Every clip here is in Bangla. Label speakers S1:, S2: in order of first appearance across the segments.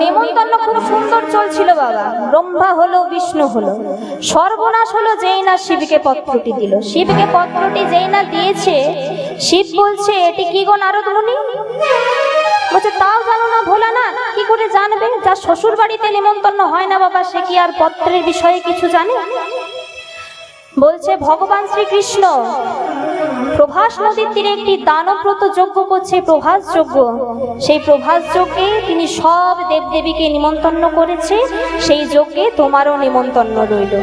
S1: নেমন্তন্ন খুব সুন্দর চলছিল বাবা। ব্রহ্মা হলো, বিষ্ণু হলো। সর্বনাশ হলো যেই না শিবকে পত্রটি দিল। শিবকে পত্রটি যেই না দিয়েছে, শিব বলছে, এটি কি গো নারদ মুনি বলছে, তাও জানো না ভোলা না কি করে জানবে? যার শ্বশুর বাড়িতে নেমন্তন্ন হয় না বাবা, সে কি আর পত্রের বিষয়ে কিছু জানে? বলছে, ভগবান শ্রীকৃষ্ণ, প্রভাস নদীর তীরে একটি দানব্রত যজ্ঞ করছে, প্রভাস যজ্ঞ। সেই প্রভাস যজ্ঞে তিনি সব দেবদেবীকে নিমন্ত্রণ করেছে, সেই যজ্ঞে তোমারও নিমন্ত্রণ রইল।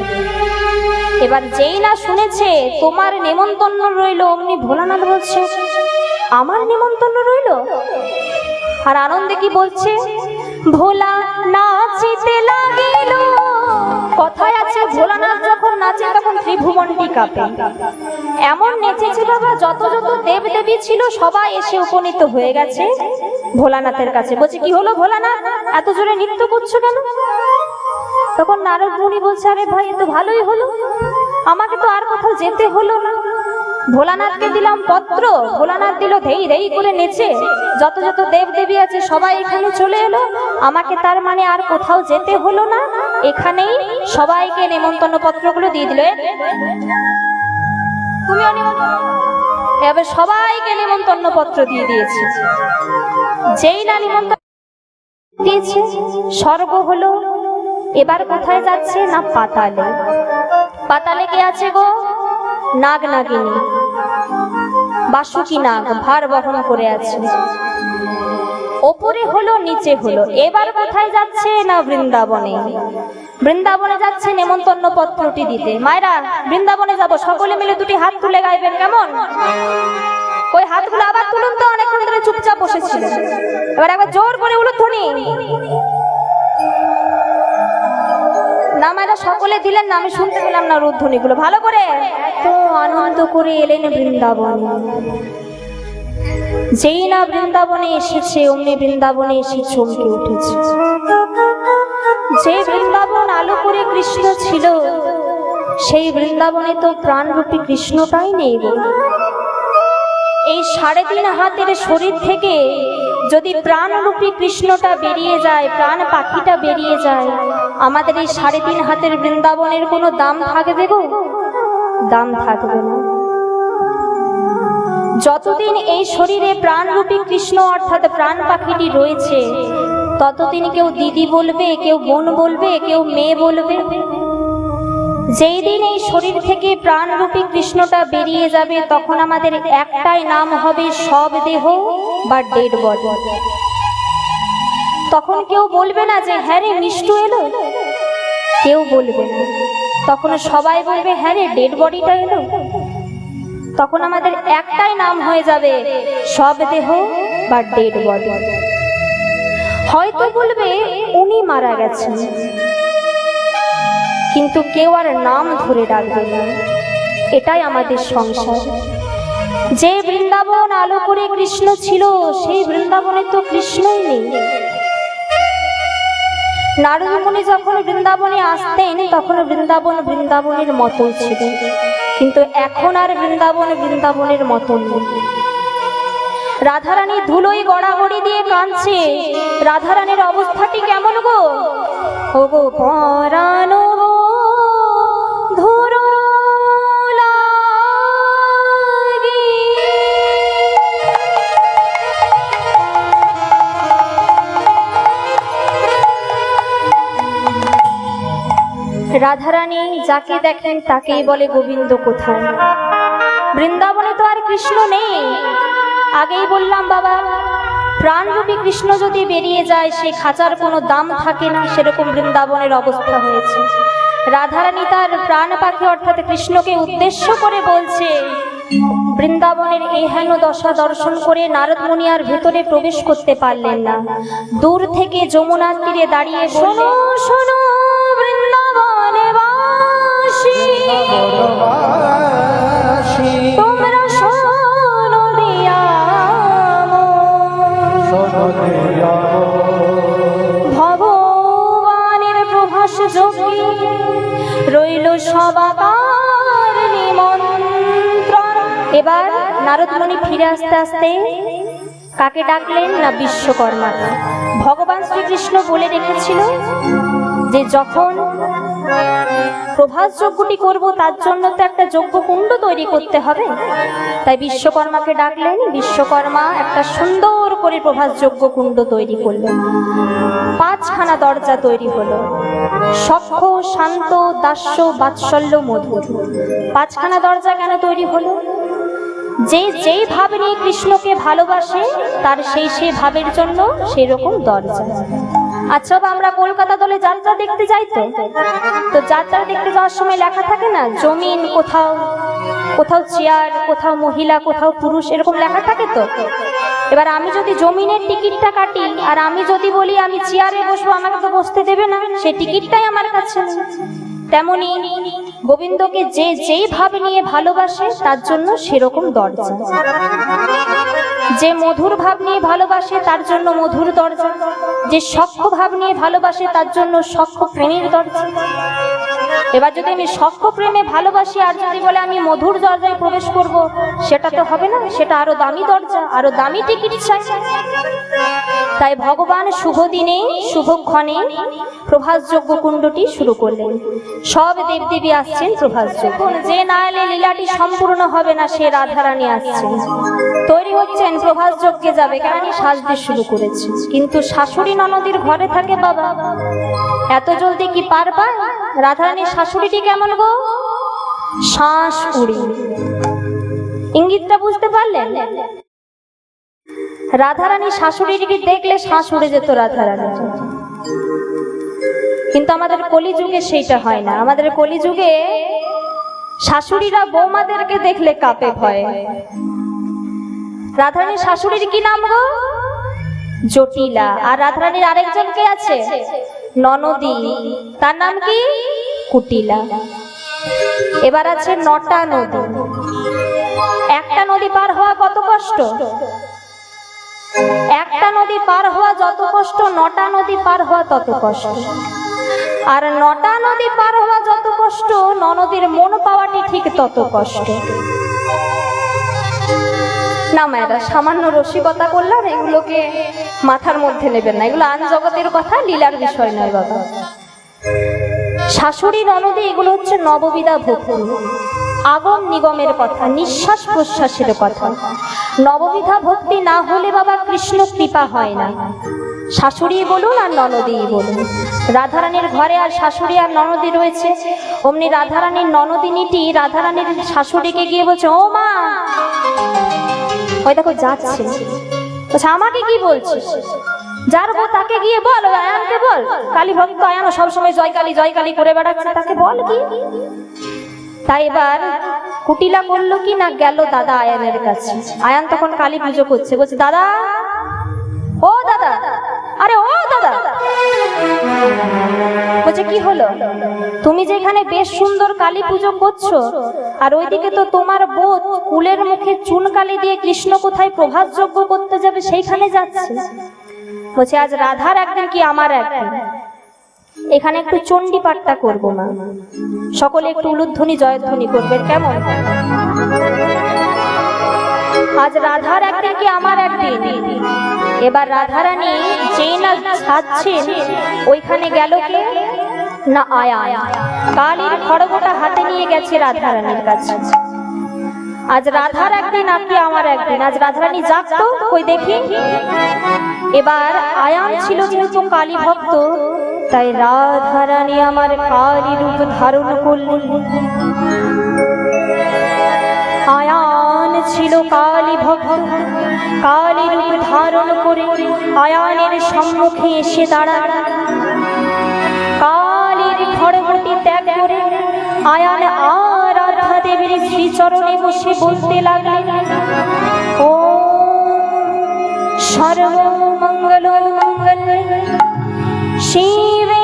S1: এবার যেই না শুনেছে, তোমার নেমন্তন্ন রইল, অমনি ভোলানাথ বলছে, আমার নেমন্তন্ন রইল? আর আনন্দে কি বলছে ভোলা না নাচিতে লাগিল কথায় আছে, ভোলানাথ যখন নাচে তখন ত্রিভুবনটি কাঁপে। এমন নেচেছে বাবা, যত যত দেব দেবী ছিল, সবাই এসে উপনীত হয়ে গেছে ভোলানাথের কাছে। বলছে, কি হলো ভোলানাথ? এত জোরে নৃত্য করছ কেন? তখন নারদ মুনি বলছে, আরে ভাই তো ভালোই হলো। আমাকে তো আর কোথাও যেতে হলো না। ভোলানাথকে দিলাম পত্র। ভোলানাথ দিল ধেই ধেই করে নেচে। যত যত দেব দেবী আছে, সবাই এখানে চলে এলো। আমাকে তার মানে আর কোথাও যেতে হলো না। এখানেই সবাইকে নেমন্তন্ন পত্রগুলো দিয়ে দিল। এবার সবাইকে নেমন্তন্ন পত্র দিয়ে দিয়েছে। যেই না নিমন্ত্রণ স্বর্গ হলো, এবার কোথায় যাচ্ছে না পাতালে? পাতালে কে আছে গো? নাগ নাগিনী। বাসুকি নাগ, ভার বহন করে আছে। ওপরে হলো, নিচে হলো। এবার কোথায় যাচ্ছে না বৃন্দাবনে? বৃন্দাবনে যাচ্ছে নেমন্তন্ন পত্রটি দিতে। মায়েরা, বৃন্দাবনে যাব। সকলে মিলে দুটি হাত তুলে গাইবেন, কেমন? ওই হাতগুলো আবার তুলুন তো, অনেকক্ষণ ধরে চুপচাপ বসেছিল। এবার একবার জোর করে উলুধ্বনি। না মায়েরা, সকলে দিলেন না, আমি শুনতে পেলাম না রুধ্বনি গুলো ভালো করে? তো আনন্দ করে এলেন বৃন্দাবনে। যেই না বৃন্দাবনে এসেছে, অমনি বৃন্দাবনে এসে চমকে উঠেছে। যে বৃন্দাবন আলো করে কৃষ্ণ ছিল, সেই বৃন্দাবনে তো প্রাণরূপী কৃষ্ণটাই নেই এই সাড়ে তিন হাতের শরীর থেকে যদি প্রাণরূপী কৃষ্ণটা বেরিয়ে যায়, প্রাণ পাখিটা বেরিয়ে যায়, আমাদের এই সাড়ে তিন হাতের বৃন্দাবনের কোনো দাম থাকবে গো? দাম থাকবে না। যতদিন এই শরীরে প্রাণরূপী কৃষ্ণ অর্থাৎ প্রাণ পাখিটি রয়েছে, ততদিন কেউ দিদি বলবে, কেউ বোন বলবে, কেউ মেয়ে বলবে। যেই দিন এই শরীর থেকে প্রাণরূপী কৃষ্ণটা বেরিয়ে যাবে, তখন আমাদের একটাই নাম হবে সব দেহ বা ডেড বডি। তখন কেউ বলবে না যে হ্যাঁ রে, মিষ্টু এলো। কেউ বলবে না। তখন সবাই বলবে হ্যাঁ রে, ডেড বডিটা এলো। তখন আমাদের একটাই নাম হয়ে যাবে, সব দেহ বা ডেড বডি হয়তো বলবে, উনি মারা গেছেন। কিন্তু কেউ আর নাম ধরে ডাকবে না। এটাই আমাদের সংসার। যে বৃন্দাবন আলো করে কৃষ্ণ ছিল, সেই বৃন্দাবনে তো কৃষ্ণই নেই। নারদমণি যখন বৃন্দাবনে আসতেন, তখন বৃন্দাবন বৃন্দাবনের মতো ছিল। কিন্তু এখন আর বৃন্দাবন বৃন্দাবনের মতন রাধারানী ধুলোই গড়াগড়ি দিয়ে কাঁদছে। রাধারানীর অবস্থাটি কেমন গো? ও গো পরানো রাধারানী যাকে দেখেন তাকেই বলে গোবিন্দ কোথায়? বৃন্দাবনে তো আর কৃষ্ণ নেই। আগেই বললাম, বাবা, প্রাণরূপী কৃষ্ণ যদি বেরিয়ে যায়, সে খাঁচার কোনো দাম থাকে না, সেরকম বৃন্দাবনের অবস্থা হয়েছে। রাধারানী তার প্রাণ পাখি, অর্থাৎ কৃষ্ণকে উদ্দেশ্য করে বলছে, বৃন্দাবনের এহেন দশা দর্শন করে নারদ মুনি আর ভেতরে প্রবেশ করতে পারলেন না। দূর থেকে যমুনার তীরে দাঁড়িয়ে শোনো শোনো। ভগবানের প্রভাস যোগী রইল সবাকার নিমন্ত্রণ। এবার নারদমণি ফিরে আসতে আসতে কাকে ডাকলেন না বিশ্বকর্মাকে ভগবান ভগবান শ্রীকৃষ্ণ বলে রেখেছিল যে যখন প্রভাস যজ্ঞটি করব, তার জন্য তো একটা যজ্ঞ কুণ্ড তৈরি করতে হবে। তাই বিশ্বকর্মাকে ডাকলেন, বিশ্বকর্মা একটা সুন্দর করে প্রভাস যজ্ঞ কুণ্ড তৈরি করলেন। পাঁচখানা দরজা তৈরি হলো। সক্ষ শান্ত, দাস্য, বাৎসল্য, মধুর। পাঁচখানা দরজা কেন তৈরি হলো? যে যেই ভাব নিয়ে কৃষ্ণকে ভালোবাসে, তার সেই সেই ভাবের জন্য সেই রকম দরজা। আচ্ছা আমরা কলকাতা দলে যাত্রা দেখতে যাই তো। তো যাত্রা দেখতে যাওয়ার সময় লেখা থাকে না, জমিন কোথাও কোথাও চেয়ার, কোথাও মহিলা, কোথাও পুরুষ, এরকম লেখা থাকে তো? এবার আমি যদি জমিনের টিকিটটা কাটি, আর আমি যদি বলি আমি চেয়ারে বসবো, আমাকে তো বসতে দেবে না, সে টিকিটটাই আমার কাছে। তেমনি গোবিন্দকে যে যেই ভাবে নিয়ে ভালোবাসে, তার জন্য সেরকম দরজা। যে মধুর ভাব নিয়ে ভালোবাসে, তার জন্য মধুর দরজা। যে সক্ষ ভাব নিয়ে ভালোবাসে, তার জন্য সক্ষ প্রেমের দরজা। এবার যদি আমি সক্ষ প্রেমে ভালোবাসি আর যদি বলে আমি মধুর দরজায় প্রবেশ করব, সেটা তো হবে না, সেটা আরও দামি দরজা, আরও দামি টিকিট চাই। তাই ভগবান শুভ দিনে শুভক্ষণে প্রভাস যজ্ঞ কুণ্ডটি শুরু করলেন। সব দেবদেবী আসছেন প্রভাস যজ্ঞ যে না এলে লীলাটি সম্পূর্ণ হবে না, সে রাধারানী আসছেন। তৈরি হচ্ছেন প্রভাস যজ্ঞে যাবে কেন সাজতে শুরু করেছে। কিন্তু শাশুড়ি ননদীর ঘরে থাকে বাবা। এত জলদি কি পারবা রাধারানীর শাশুড়িটি কেমন গো? শাশুড়ি ইঙ্গিতটা বুঝতে পারলেন? রাধারানী শাশুড়িকে দেখলে উড়ে যেত রাধারানী? কিন্তু আমাদের কলিযুগে সেইটা হয় না। আমাদের কলিযুগে শাশুড়িরা বৌমাদেরকে দেখলে কাপে ভয়। রাধারানীর শাশুড়ির কি নাম গো? জটিলা। আর রাধারানীর আরেকজন কে আছে? ননদী, তার নাম কি? কুটিলা। এবার আছে নটা নদী। একটা নদী পার হওয়া কত কষ্ট? একটা নদী পার হওয়া যত কষ্ট, নটা নদী পার হওয়া তত কষ্ট। আর নটা নদী পার হওয়া যত কষ্ট, ননদীর মন পাওয়াটি ঠিক তত কষ্ট। না মায়েরা, সামান্য রসিকতা করলাম এগুলোকে মাথার মধ্যে নেবেন না। এগুলো আন জগতের কথা, লীলার বিষয় নয় বাবা। শাশুড়ি ননদী এগুলো হচ্ছে নববিধা ভক্তি। আগম নিগমের কথা, নিঃশ্বাস প্রশ্বাসের কথা। নববিধা ভক্তি না হলে বাবা কৃষ্ণ কৃপা হয় না। শাশুড়ি বলুন আর ননদী বলুন। রাধারানীর ঘরে আর শাশুড়ি আর ননদী রয়েছে। অমনি রাধারানীর ননদিনীটি, রাধারানীর শাশুড়িকে গিয়ে বলছে, ও মা ওই দেখো যাচ্ছে। বলছে আমাকে কি বলছিস? যার বউ তাকে গিয়ে বল আয়ানকে বল। কালী ভক্ত আয়ানও সবসময় জয় কালী জয় কালী করে বেড়াচ্ছে, তাকে বল কি? তাই এবার কুটিলা করল কি না গেল দাদা আয়ানের কাছে? আয়ান তখন কালী পুজো করছে, বলছে, দাদা, ও দাদা, আরে ও দাদা। বলছে কি হলো? তুমি যেখানে বেশ সুন্দর কালী পুজো করছ, আর ওইদিকে তো তোমার বোধ কুলের মুখে চুন কালি দিয়ে কৃষ্ণ কোথায় প্রভাত যজ্ঞ করতে যাবে সেইখানে যাচ্ছে। বলছে, আজ রাধার একদিন কি আমার একদিন? এখানে একটু চণ্ডী পাঠটা করব মা। সকলে একটু উলুধ্বনি, জয়ধ্বনি করবেন, কেমন? আজ রাধার একদিন কি আমার একদিন? এবার রাধারানী যেই না ছাড়ছেন, ওইখানে গেল কে? না আয়া কালীর খড়গোটা হাতে নিয়ে গেছে রাধারানীর কাছে। আজ রাধার একদিন আপনি আমার একদিন? আজ রাধারানী যাক তো, কই দেখি। এবার আয়ান ছিল যেহেতু কালী ভক্ত, তাই রাধারানী আমার কালী রূপ ধারণ করলেন। ভক্ত কালী রূপ ধারণ করে আয়ানের সম্মুখে এসে দাঁড়ান। কালীর ত্যাগ করে আয়ান দেবীর শ্রীচরণে বসে বলতে লাগলেন, ও সর্বমঙ্গল মঙ্গল শিবে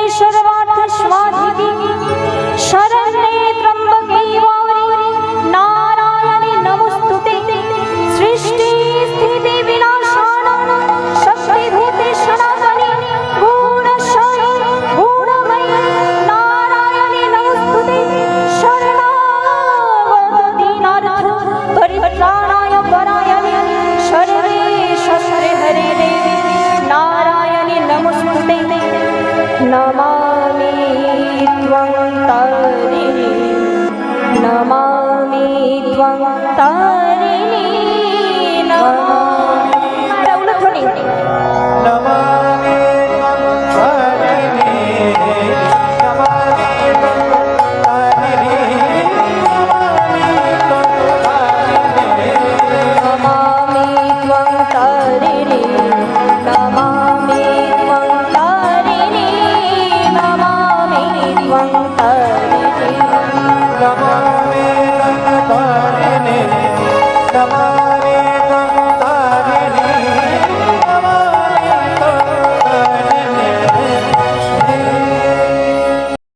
S1: তারিণী নম।